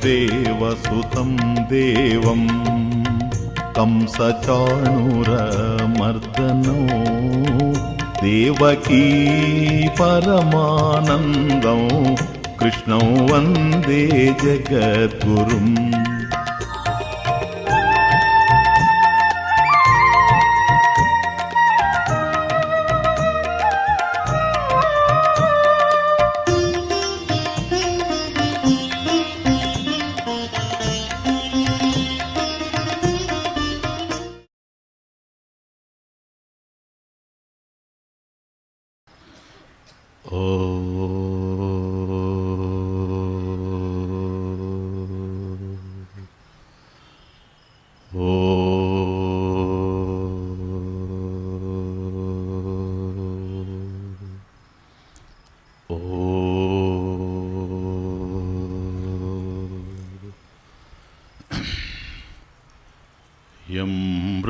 వసుదేవసుతం దేవం కంసచాణురమర్దనో దేవకీ పరమానందం కృష్ణం వందే జగద్గురుం యం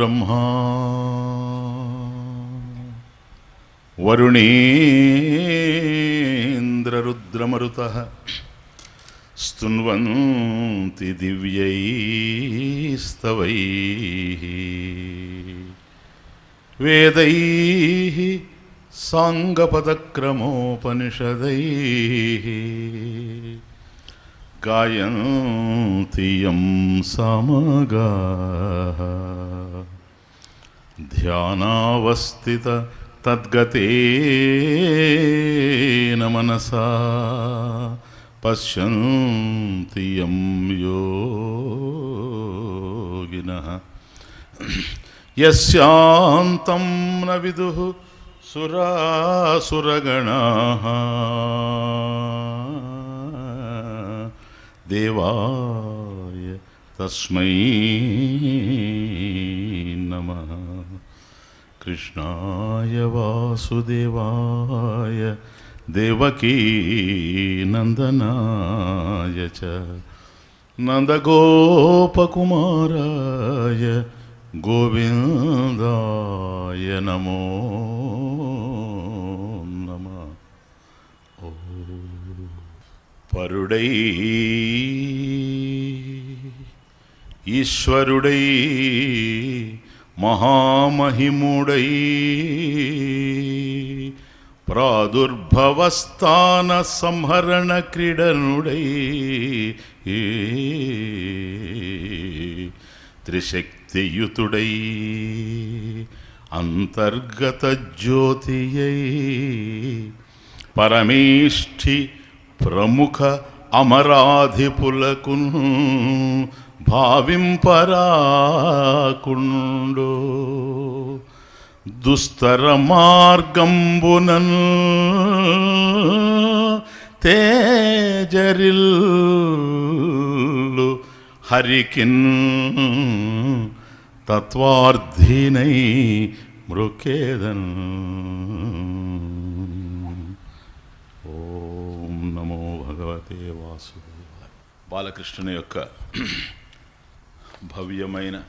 ब्रह्मा वरुणेन्द्ररुद्रमरुतः स्तुन्वन्ति दिव्यैस्तवैः वेदैः साङ्गपदक्रमोपनिषदैः गायन्ति यं समगाः ధ్యానావస్థిత తద్గతేన మనసా పశ్యంతి యం యోగిన. యస్యాంతం న విదు సురాసురగణ. దేవాయ తస్మై నమః. कृष्णाय वासुदेवाय देवकीनन्दनाय च नन्दगोपकुमाराय गोविन्दाय नमो नमः परुडै ईश्वरुडै మహామహిముడై ప్రాదుర్భవస్థాన సంహరణ క్రీడనుడై. త్రిశక్తియుతుడై అంతర్గత జ్యోతియై పరమేష్ఠి ప్రముఖ అమరాధిపులకును భావింపరాకుండు దుస్తర మార్గంబునన్ తేజరిల్లు హరికిన్ తత్వార్థినై మృకేదన్. ఓం నమో భగవతే వాసు బాలకృష్ణుని యొక్క భవ్యమైన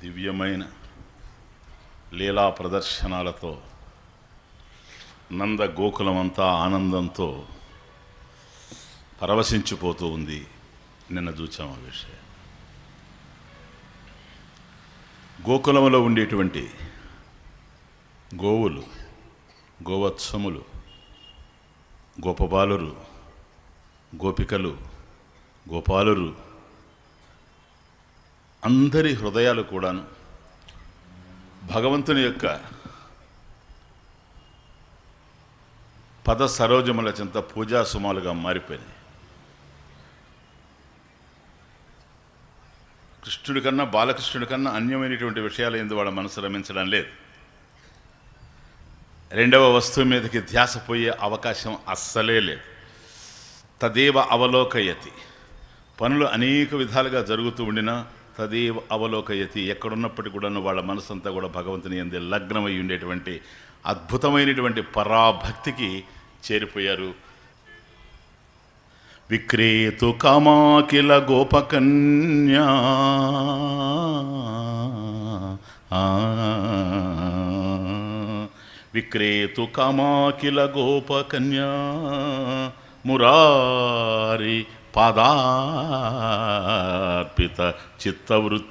దివ్యమైన లీలా ప్రదర్శనాలతో నంద గోకులమంతా ఆనందంతో పరవశించిపోతూ ఉంది నిన్న చూచాం ఆ విషయం. గోకులంలో ఉండేటువంటి గోవులు గోవత్సములు గోపబాలురు గోపికలు గోపాలురు అందరి హృదయాలు కూడాను భగవంతుని యొక్క పద సరోజముల చింత పూజా సుమాలుగా మారిపోయినాయి. కృష్ణుడి కన్నా బాలకృష్ణుడి కన్నా అన్యమైనటువంటి విషయాలు ఎందు వాళ్ళ మనసు రమించడం లేదు. రెండవ వస్తువు మీదకి ధ్యాస పోయే అవకాశం అస్సలే లేదు. తదేవ అవలోకయతి. పనులు అనేక విధాలుగా జరుగుతూ ఉండినా తదేవ అవలోకయతి. ఎక్కడున్నప్పటికీ కూడా వాళ్ళ మనసంతా కూడా భగవంతుని ఎందు లగ్నమై ఉండేటువంటి అద్భుతమైనటువంటి పరాభక్తికి చేరిపోయారు. విక్రేతు కమాకిల గోపకన్యా. ఆ. విక్రేతు కమాకిల గోపకన్యా. మురారి పాదార్పిత చిత్తవృత్తి.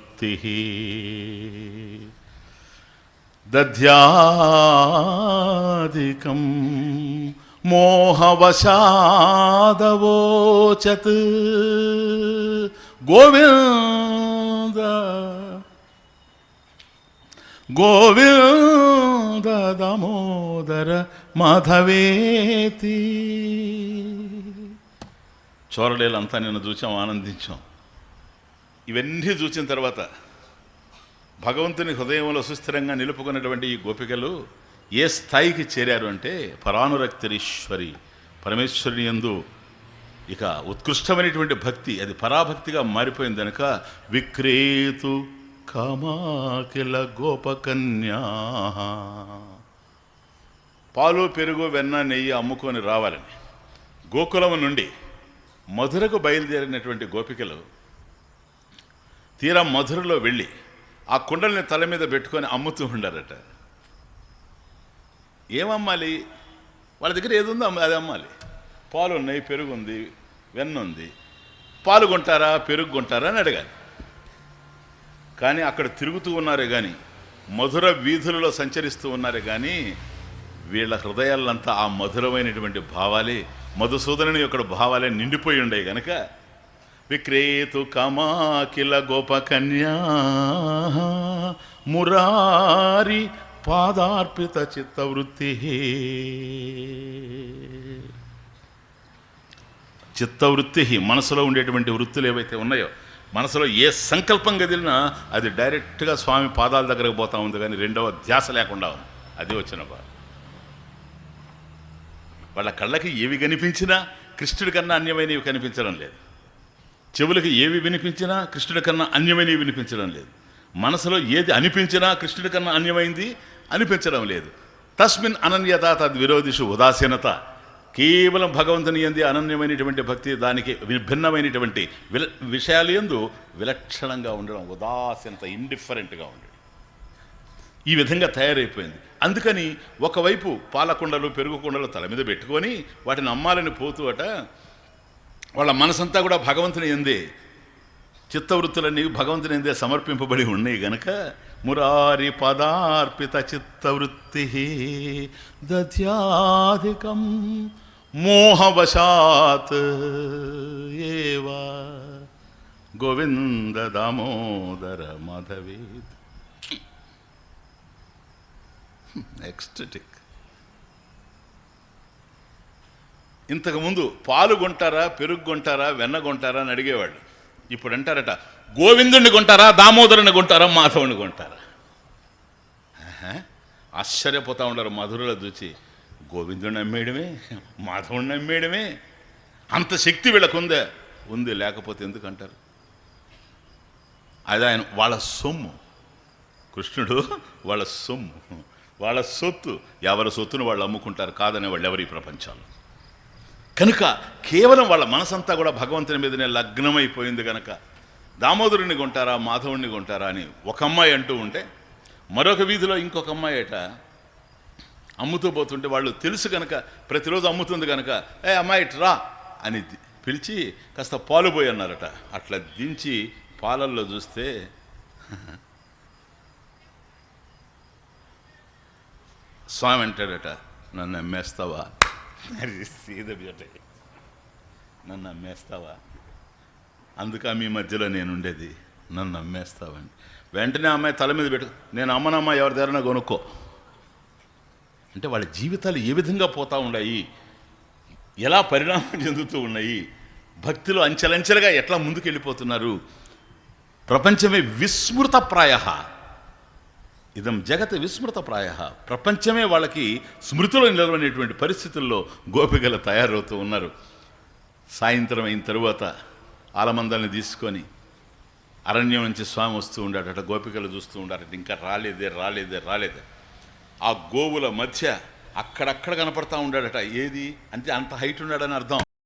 దధ్యాదికం మోహవశాదవోచత్. గోవింద గోవింద దామోదర మాధవేతి. చోరడేలంతా నిన్ను చూచాం ఆనందించాం. ఇవన్నీ చూసిన తర్వాత భగవంతుని హృదయంలో సుస్థిరంగా నిలుపుకున్నటువంటి ఈ గోపికలు ఏ స్థాయికి చేరారు అంటే పరానురక్తరీశ్వరి పరమేశ్వరుని యందు ఇక ఉత్కృష్టమైనటువంటి భక్తి అది పరాభక్తిగా మారిపోయింది కనుక విక్రేతు కమాకిల గోపకన్యా. పాలు పెరుగు వెన్న నెయ్యి అమ్ముకొని రావాలని గోకులం నుండి మధురకు బయలుదేరినటువంటి గోపికలు తీరా మధురలో వెళ్ళి ఆ కుండల్ని తల మీద పెట్టుకొని అమ్ముతూ ఉండారట. ఏమమ్మాలి? వాళ్ళ దగ్గర ఏది ఉందో అది అమ్మాలి. పాలు ఉన్నాయి పెరుగు ఉంది వెన్న ఉంది. పాలు కొంటారా పెరుగు కొంటారా అని అడగాలి. కానీ అక్కడ తిరుగుతూ ఉన్నారే కానీ మధుర వీధులలో సంచరిస్తూ ఉన్నారే కానీ వీళ్ళ హృదయాలంతా ఆ మధురమైనటువంటి భావాలే మధుసూదనుని యొక్క భావాలే నిండిపోయి ఉండే గనక విక్రేతు కమాకిల గోపకన్యా మురారి పాదార్పిత చిత్తవృత్తి. చిత్తవృత్తి మనసులో ఉండేటువంటి వృత్తులు ఏవైతే ఉన్నాయో మనసులో ఏ సంకల్పం కదిలినా అది డైరెక్ట్గా స్వామి పాదాల దగ్గరకు పోతా ఉంది కానీ రెండవ ధ్యాస లేకుండా ఉంది. అది వచ్చిన బాధ వాళ్ళ కళ్ళకి ఏవి కనిపించినా కృష్ణుడి కన్నా అన్యమైనవి కనిపించడం లేదు. చెవులకి ఏవి వినిపించినా కృష్ణుడి కన్నా అన్యమైనవి వినిపించడం లేదు. మనసులో ఏది అనిపించినా కృష్ణుడి కన్నా అన్యమైంది అనిపించడం లేదు. తస్మిన్ అనన్యత తద్విరోధిషు ఉదాసీనత. కేవలం భగవంతుని ఎంది అనన్యమైనటువంటి భక్తి దానికి విభిన్నమైనటువంటి విల విషయాలు ఎందు విలక్షణంగా ఉండడం ఉదాసీనత ఇండిఫరెంట్గా ఉండడం. ఈ విధంగా తయారైపోయింది. అందుకని ఒకవైపు పాలకుండలు పెరుగు కుండలు తల మీద పెట్టుకొని వాటిని అమ్మాలని పోతూ అట వాళ్ళ మనసంతా కూడా భగవంతుని ఎందే చిత్తవృత్తులన్నీ భగవంతుని ఎందే సమర్పింపబడి ఉన్నాయి గనక మురారి పదార్పిత చిత్తవృత్తి దధ్యాధికం మోహవశాత్ ఏవా గోవింద దామోదర మాధవేది ఎక్స్టటిక్ ఇంతకుముందు పాలు కొంటారా పెరుగు కొంటారా వెన్న కొంటారా అని అడిగేవాళ్ళు. ఇప్పుడు అంటారట గోవిందుడిని కొంటారా దామోదరుని కొంటారా మాధవుని కొంటారా? ఆశ్చర్యపోతూ ఆశ్చర్యపోతా ఉండరు మధురలో చూచి. గోవిందుని అమ్మేయడమే మాధవుడిని అమ్మేయడమే అంత శక్తి వీళ్ళకు ఉందే ఉంది లేకపోతే ఎందుకంటారు? అది ఆయన వాళ్ళ సొమ్ము. కృష్ణుడు వాళ్ళ సొమ్ము. వాళ్ళ సొత్తు ఎవరి సొత్తును వాళ్ళు అమ్ముకుంటారు కాదనే వాళ్ళు ఎవరి ప్రపంచాలు? కనుక కేవలం వాళ్ళ మనసంతా కూడా భగవంతుని మీదనే లగ్నమైపోయింది కనుక దామోదరుని కొంటారా మాధవుడిని కొంటారా అని ఒక అమ్మాయి అంటూ ఉంటే మరొక వీధిలో ఇంకొక అమ్మాయి అట అమ్ముతూ పోతుంటే వాళ్ళు తెలుసు కనుక ప్రతిరోజు అమ్ముతుంది కనుక ఏ అమ్మాయి రా అని పిలిచి కాస్త పాలు పోయి అన్నారట అట్లా దించి పాలల్లో చూస్తే స్వామి అంటాడట నన్ను అమ్మేస్తావా? బిడ్డ. నన్ను అమ్మేస్తావా? అందుక మీ మధ్యలో నేను ఉండేది నన్ను అమ్మేస్తావని. వెంటనే అమ్మాయి తల మీద పెట్టు నేను అమ్మనమ్మ ఎవరి దగ్గర కొనుక్కో. అంటే వాళ్ళ జీవితాలు ఏ విధంగా పోతా ఉన్నాయి ఎలా పరిణామం చెందుతూ ఉన్నాయి భక్తిలో అంచెలంచెలుగా ఎట్లా ముందుకెళ్ళిపోతున్నారు ప్రపంచమే విస్మృత ప్రాయ ఇదం జగత్ విస్మృత ప్రాయ. ప్రపంచమే వాళ్ళకి స్మృతిలో నిలవనేటువంటి పరిస్థితుల్లో గోపికలు తయారవుతూ ఉన్నారు. సాయంత్రం అయిన తరువాత ఆలమందల్ని తీసుకొని అరణ్యం నుంచి స్వామి వస్తూ ఉండాడట గోపికలు చూస్తూ ఉండారట ఇంకా రాలేదే రాలేదే రాలేదే. ఆ గోవుల మధ్య అక్కడక్కడ కనపడతా ఉండాడట. ఏది? అంటే అంత హైట్ ఉన్నాడని అర్థం.